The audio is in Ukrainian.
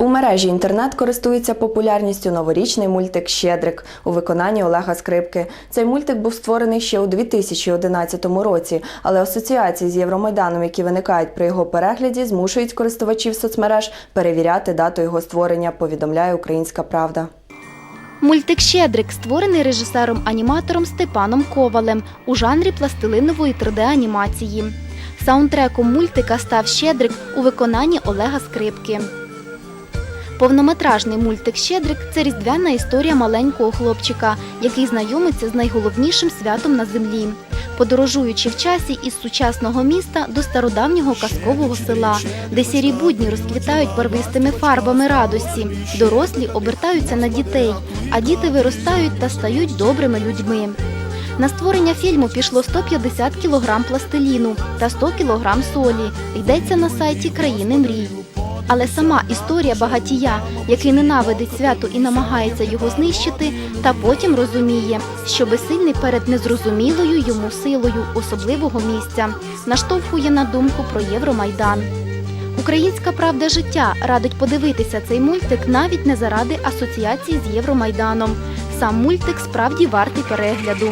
У мережі інтернет користується популярністю новорічний мультик Щедрик у виконанні Олега Скрипки. Цей мультик був створений ще у 2011 році, але асоціації з Євромайданом, які виникають при його перегляді, змушують користувачів соцмереж перевіряти дату його створення. Повідомляє Українська Правда. Мультик Щедрик створений режисером-аніматором Степаном Ковалем у жанрі пластилинової 3D-анімації. Саундтреком мультика став Щедрик у виконанні Олега Скрипки. Повнометражний мультик Щедрик це різдвяна історія маленького хлопчика, який знайомиться з найголовнішим святом на землі. Подорожуючи в часі із сучасного міста до стародавнього казкового села, де сірі будні розквітають барвистими фарбами радості, дорослі обертаються на дітей, а діти виростають та стають добрими людьми. На створення фільму пішло 150 кг пластиліну та 100 кг солі. Йдеться на сайті країни мрій. Але сама історія багатія, який ненавидить свято і намагається його знищити, та потім розуміє, що безсильний перед незрозумілою йому силою особливого місця, наштовхує на думку про Євромайдан. Українська правда життя радить подивитися цей мультик навіть не заради асоціації з Євромайданом. Сам мультик справді вартий перегляду.